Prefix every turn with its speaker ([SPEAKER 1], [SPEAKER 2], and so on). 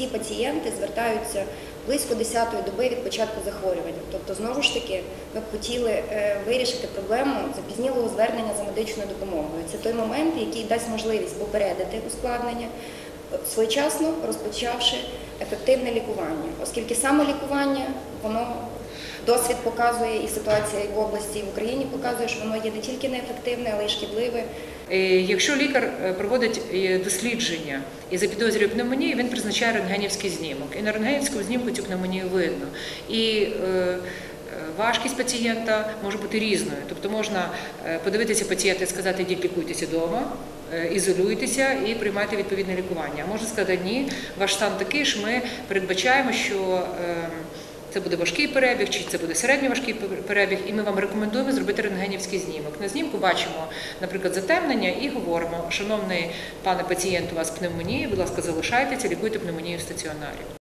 [SPEAKER 1] ці пацієнти звертаються близько 10-ї доби від початку захворювання. Тобто, знову ж таки, ми б хотіли е, вирішити проблему запізнілого звернення за медичною допомогою. Це той момент, який дасть можливість попередити ускладнення, е, своєчасно розпочавши ефективне лікування, оскільки самолікування воно досвід показує і ситуація в області, і в Україні показує, що воно є не тільки неефективне, але й шкідливе.
[SPEAKER 2] Е, Якщо лікар е, проводить е, дослідження і запідозрює пневмонію, він призначає рентгенівський знімок. І на рентгенівському знімку цю пневмонію видно. І важкість пацієнта може бути різною. Тобто можна подивитися пацієнта і сказати, йдіть лікуйтеся вдома, ізолюйтеся і приймайте відповідне лікування. А можна сказати, ні, ваш стан такий, що ми передбачаємо, що е, це буде важкий перебіг, чи це буде середньоважкий перебіг, і ми вам рекомендуємо зробити рентгенівський знімок. На знімку бачимо, наприклад, затемнення і говоримо, шановний пане пацієнт, у вас пневмонія, будь ласка, залишайтеся, лікуйте пневмонію в стаціонарі.